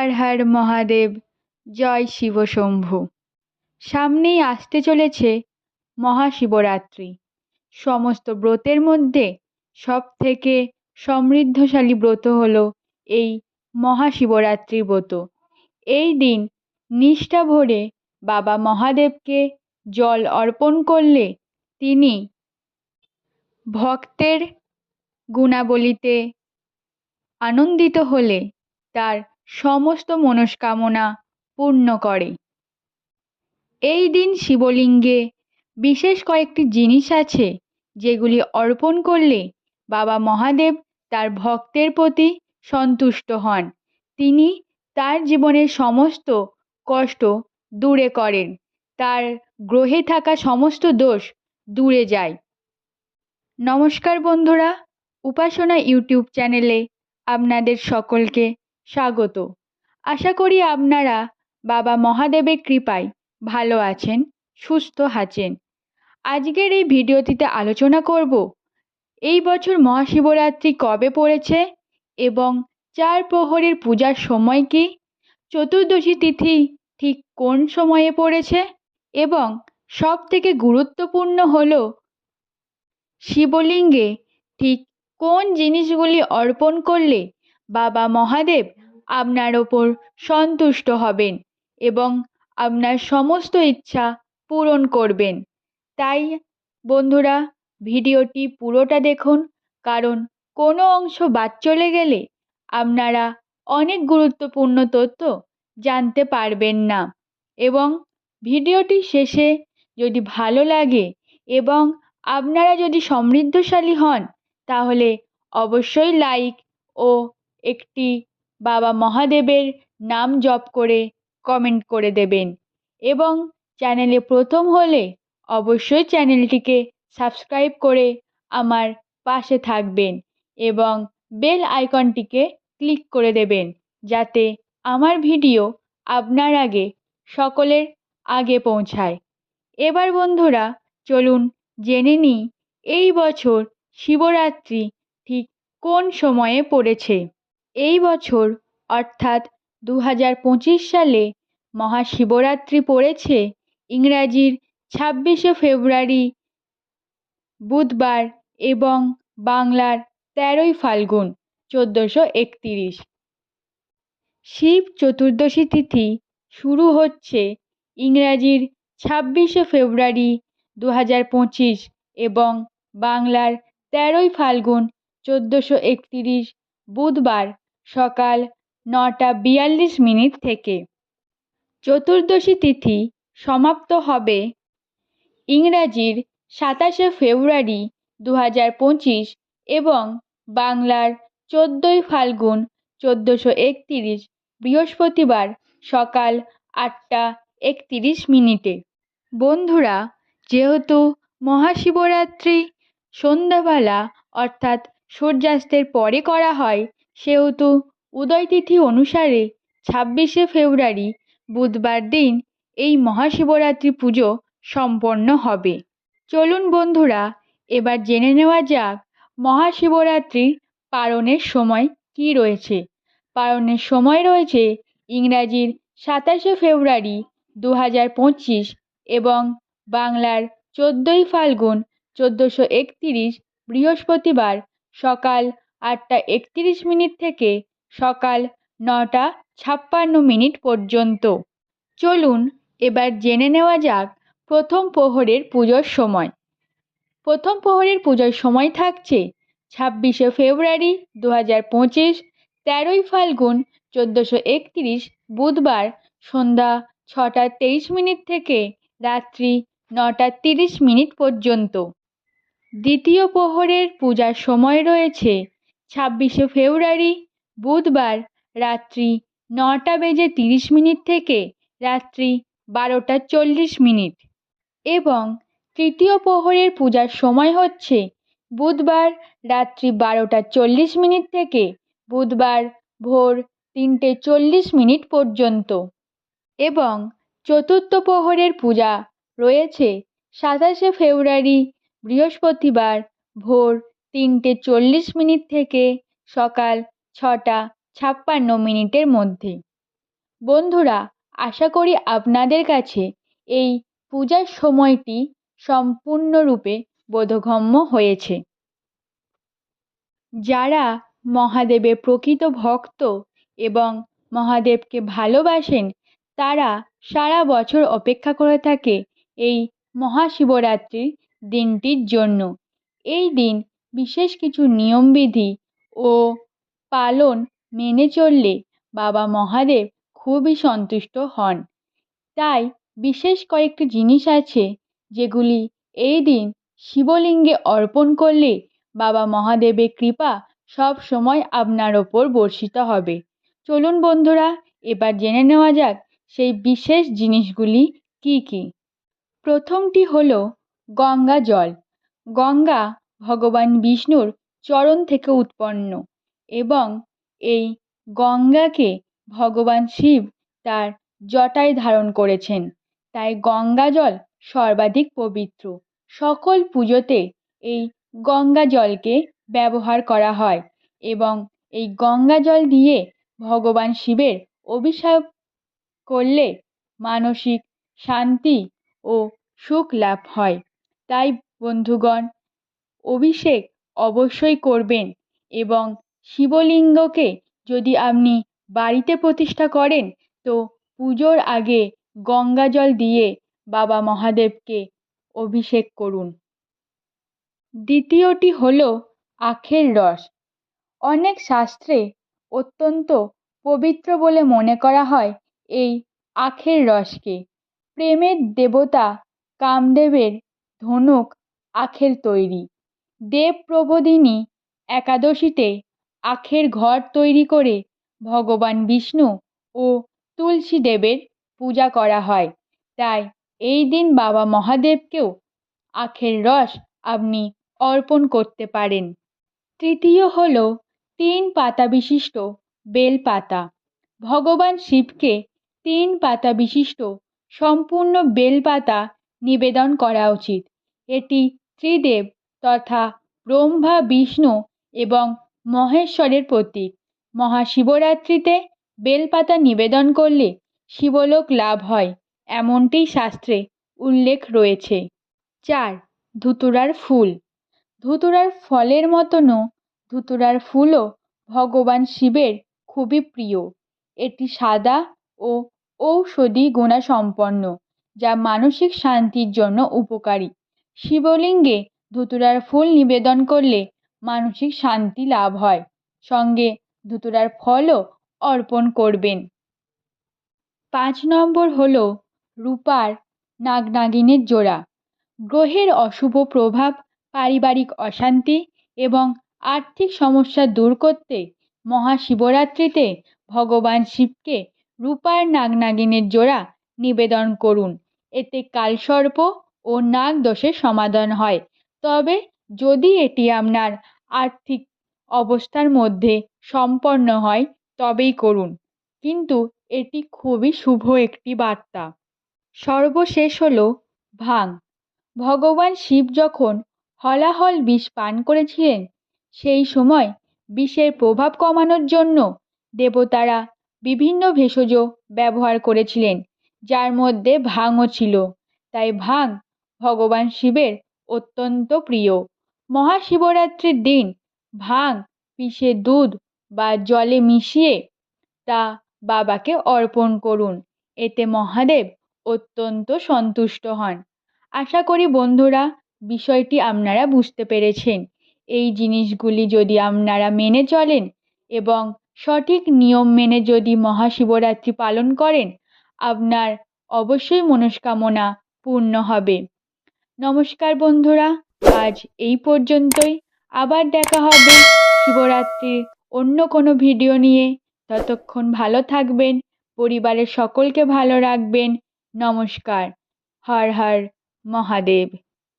হর হর মহাদেব, জয় শিব শম্ভু। সামনেই আসতে চলেছে মহাশিবরাত্রি। সমস্ত ব্রতের মধ্যে সব থেকে সমৃদ্ধশালী ব্রত হল এই মহাশিবরাত্রি ব্রত। এই দিন নিষ্ঠা ভরে বাবা মহাদেবকে জল অর্পণ করলে তিনি ভক্তের গুণাবলিতে আনন্দিত হলে তার সমস্ত মনস্কামনা পূর্ণ করে। এই দিন শিবলিঙ্গে বিশেষ কয়েকটি জিনিস আছে যেগুলি অর্পণ করলে বাবা মহাদেব তার ভক্তের প্রতি সন্তুষ্ট হন। তিনি তার জীবনের সমস্ত কষ্ট দূরে করেন। তার গ্রহে থাকা সমস্ত দোষ দূরে যায়। নমস্কার বন্ধুরা, উপাসনা ইউটিউব চ্যানেলে আপনাদের সকলকে স্বাগত। আশা করি আপনারা বাবা মহাদেবের কৃপায় ভালো আছেন, সুস্থ আছেন। আজকের এই ভিডিওটিতে আলোচনা করব, এই বছর মহাশিবরাত্রি কবে পড়েছে এবং চার প্রহরের পূজার সময় কি? চতুর্দশী তিথি ঠিক কোন সময়ে পড়েছে? এবং সব থেকে গুরুত্বপূর্ণ হল শিবলিঙ্গে ঠিক কোন জিনিসগুলি অর্পণ করলে বাবা মহাদেব আপনার ওপর সন্তুষ্ট হবেন এবং আপনার সমস্ত ইচ্ছা পূরণ করবেন। তাই বন্ধুরা, ভিডিওটি পুরোটা দেখুন, কারণ কোনো অংশ বাদ চলে গেলে আপনারা অনেক গুরুত্বপূর্ণ তথ্য জানতে পারবেন না। এবং ভিডিওটি শেষে যদি ভালো লাগে এবং আপনারা যদি সমৃদ্ধশালী হন, তাহলে অবশ্যই লাইক ও একটি বাবা মহাদেবের নাম জপ করে কমেন্ট করে দেবেন। এবং চ্যানেলে প্রথম হলে অবশ্যই চ্যানেলটিকে সাবস্ক্রাইব করে আমার পাশে থাকবেন এবং বেল আইকনটিকে ক্লিক করে দেবেন যাতে আমার ভিডিও আপনার আগে সকলের আগে পৌঁছায়। এবার বন্ধুরা চলুন জেনে নিই এই বছর শিবরাত্রি ঠিক কোন সময়ে পড়েছে। এই বছর, অর্থাৎ দু হাজার পঁচিশ সালে মহাশিবরাত্রি পড়েছে, ইংরাজির ছাব্বিশে ফেব্রুয়ারি, বুধবার এবং বাংলার তেরোই ফাল্গুন, চোদ্দোশো একতিরিশ। শিব চতুর্দশী তিথি শুরু হচ্ছে ইংরাজির ছাব্বিশে ফেব্রুয়ারি দু হাজার পঁচিশ এবং বাংলার তেরোই ফাল্গুন, চোদ্দোশো একতিরিশ, বুধবার। সকাল নটা বিয়াল্লিশ মিনিট থেকে। চতুর্দশী তিথি সমাপ্ত হবে ইংরাজির সাতাশে ফেব্রুয়ারি দু হাজার পঁচিশ এবং বাংলার চোদ্দোই ফাল্গুন চোদ্দোশো একতিরিশ বৃহস্পতিবার সকাল আটটা একতিরিশ মিনিটে। বন্ধুরা, যেহেতু মহাশিবরাত্রি সন্ধ্যাবেলা অর্থাৎ সূর্যাস্তের পরে করা হয় সেহেতু উদয়তিথি অনুসারে ছাব্বিশে ফেব্রুয়ারি, বুধবার দিন এই মহাশিবরাত্রি পুজো সম্পন্ন হবে। চলুন বন্ধুরা, এবার জেনে নেওয়া যাক মহাশিবরাত্রির পালনের সময় কি রয়েছে। পালনের সময় রয়েছে ইংরাজির সাতাশে ফেব্রুয়ারি দু হাজার পঁচিশ এবং বাংলার চোদ্দোই ফাল্গুন চোদ্দোশো একতিরিশ বৃহস্পতিবার সকাল আটটা একতিরিশ মিনিট থেকে সকাল নটা ছাপ্পান্ন মিনিট পর্যন্ত। চলুন এবার জেনে নেওয়া যাক প্রথম প্রহরের পুজোর সময়। প্রথম প্রহরের পুজোর সময় থাকছে ছাব্বিশে ফেব্রুয়ারি দু হাজার পঁচিশ, তেরোই ফাল্গুন চোদ্দোশো একতিরিশ, বুধবার সন্ধ্যা ছটা তেইশ মিনিট থেকে রাত্রি নটা তিরিশ মিনিট পর্যন্ত। দ্বিতীয় প্রহরের পূজার সময় রয়েছে ছাব্বিশে ফেব্রুয়ারি, বুধবার রাত্রি নটা বেজে তিরিশ মিনিট থেকে রাত্রি বারোটা চল্লিশ মিনিট। এবং তৃতীয় প্রহরের পূজার সময় হচ্ছে বুধবার রাত্রি বারোটা চল্লিশ মিনিট থেকে বুধবার ভোর তিনটে চল্লিশ মিনিট পর্যন্ত। এবং চতুর্থ প্রহরের পূজা রয়েছে সাতাশে ফেব্রুয়ারি, বৃহস্পতিবার ভোর তিনটে চল্লিশ মিনিট থেকে সকাল ছটা ছাপ্পান্ন মিনিটের মধ্যে। বন্ধুরা, আশা করি আপনাদের কাছে এই পূজার সময়টি সম্পূর্ণরূপে বোধগম্য হয়েছে। যারা মহাদেবের প্রকৃত ভক্ত এবং মহাদেবকে ভালোবাসেন, তারা সারা বছর অপেক্ষা করে থাকে এই মহাশিবরাত্রির দিনটির জন্য। এই দিন বিশেষ কিছু নিয়মবিধি ও পালন মেনে চললে বাবা মহাদেব খুবই সন্তুষ্ট হন। তাই বিশেষ কয়েকটি জিনিস আছে যেগুলি এই দিন শিবলিঙ্গে অর্পণ করলে বাবা মহাদেবের কৃপা সব সময় আপনার ওপর বর্ষিত হবে। চলুন বন্ধুরা, এবার জেনে নেওয়া যাক সেই বিশেষ জিনিসগুলি কি কি। প্রথমটি হলো গঙ্গা জল। গঙ্গা ভগবান বিষ্ণুর চরণ থেকে উৎপন্ন এবং এই গঙ্গাকে ভগবান শিব তার জটায় ধারণ করেছেন। তাই গঙ্গা জল সর্বাধিক পবিত্র। সকল পুজোতে এই গঙ্গা জলকে ব্যবহার করা হয় এবং এই গঙ্গা জল দিয়ে ভগবান শিবের অভিশাপ করলে মানসিক শান্তি ও সুখ লাভ হয়। তাই বন্ধুগণ অভিষেক অবশ্যই করবেন এবং শিবলিঙ্গকে যদি আপনি বাড়িতে প্রতিষ্ঠা করেন, তো পুজোর আগে গঙ্গা জল দিয়ে বাবা মহাদেবকে অভিষেক করুন। দ্বিতীয়টি হল আখের রস। অনেক শাস্ত্রে অত্যন্ত পবিত্র বলে মনে করা হয় এই আখের রসকে। প্রেমের দেবতা কামদেবের ধনুক আখের তৈরি। দেব প্রবোধিনী একাদশীতে আখের ঘর তৈরি করে ভগবান বিষ্ণু ও তুলসী দেবের পূজা করা হয়। তাই এই দিন বাবা মহাদেবকেও আখের রস আপনি অর্পণ করতে পারেন। তৃতীয় হল তিন পাতা বিশিষ্ট বেলপাতা ভগবান শিবকে তিন পাতা বিশিষ্ট সম্পূর্ণ বেলপাতা নিবেদন করা উচিত। এটি ত্রিদেব তথা ব্রহ্মা, বিষ্ণু এবং মহেশ্বরের প্রতীক। মহাশিবরাত্রিতে বেলপাতা নিবেদন করলে শিবলোক লাভ হয়, এমনটি শাস্ত্রে উল্লেখ রয়েছে। চার, ধুতুরার ফুল। ধুতুরার ফলের মতনও ধুতুরার ফুলও ভগবান শিবের খুবই প্রিয়। এটি সাদা ও ঔষধি গুণাসম্পন্ন, যা মানসিক শান্তির জন্য উপকারী। শিবলিঙ্গে ধুতুরার ফুল নিবেদন করলে মানসিক শান্তি লাভ হয়। সঙ্গে ধুতুরার ফলও অর্পণ করবেন। পাঁচ নম্বর হল রূপার নাগনাগিনের জোড়া। গ্রহের অশুভ প্রভাব, পারিবারিক অশান্তি এবং আর্থিক সমস্যা দূর করতে মহাশিবরাত্রিতে ভগবান শিবকে রূপার নাগনাগিনের জোড়া নিবেদন করুন। এতে কালসর্প ও নাগ দোষের সমাধান হয়। তবে যদি এটি আপনার আর্থিক অবস্থার মধ্যে সম্পন্ন হয়, তবেই করুন। কিন্তু এটি খুবই শুভ একটি বার্তা। সর্বশেষ হল ভাং। ভগবান শিব যখন হলাহল বিষ পান করেছিলেন, সেই সময় বিষের প্রভাব কমানোর জন্য দেবতারা বিভিন্ন ভেষজ ব্যবহার করেছিলেন, যার মধ্যে ভাংও ছিল। তাই ভাং ভগবান শিবের অত্যন্ত প্রিয়। মহাশিবরাত্রির দিন ভাং পিষে দুধ বা জলে মিশিয়ে তা বাবাকে অর্পণ করুন। এতে মহাদেব অত্যন্ত সন্তুষ্ট হন। আশা করি বন্ধুরা, বিষয়টি আপনারা বুঝতে পেরেছেন। এই জিনিসগুলি যদি আপনারা মেনে চলেন এবং সঠিক নিয়ম মেনে যদি মহাশিবরাত্রি পালন করেন, আপনার অবশ্যই মনস্কামনা পূর্ণ হবে। নমস্কার বন্ধুরা, আজ এই পর্যন্তই। আবার দেখা হবে শিবরাত্রির অন্য কোনো ভিডিও নিয়ে। ততক্ষণ ভালো থাকবেন, পরিবারের সকলকে ভালো রাখবেন। নমস্কার। হর হর মহাদেব।